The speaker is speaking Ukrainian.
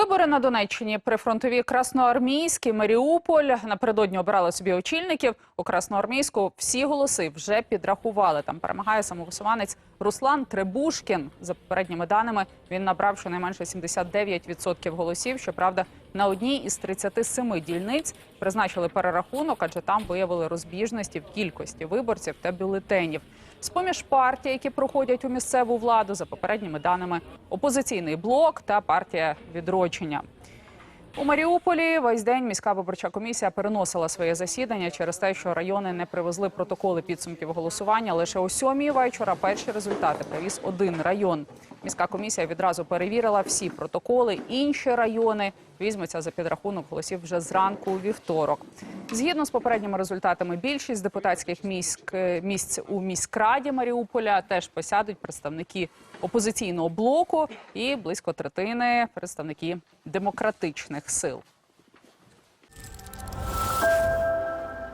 Вибори на Донеччині прифронтові Красноармійський, Маріуполь напередодні обирали собі очільників. У Красноармійську всі голоси вже підрахували. Там перемагає самовисуванець Руслан Требушкін. За попередніми даними він набрав щонайменше 79% голосів. Щоправда, на одній із 37 дільниць призначили перерахунок, адже там виявили розбіжності в кількості виборців та бюлетенів. З-поміж партій, які проходять у місцеву владу, за попередніми даними, опозиційний блок та партія відродження. У Маріуполі весь день міська виборча комісія переносила своє засідання через те, що райони не привезли протоколи підсумків голосування. Лише о сьомій вечора перші результати привіз один район. Міська комісія відразу перевірила всі протоколи. Інші райони візьмуться за підрахунок голосів вже зранку у вівторок. Згідно з попередніми результатами, більшість депутатських міськ, місць у міськраді Маріуполя теж посядуть представники опозиційного блоку і близько третини представники демократичних сил.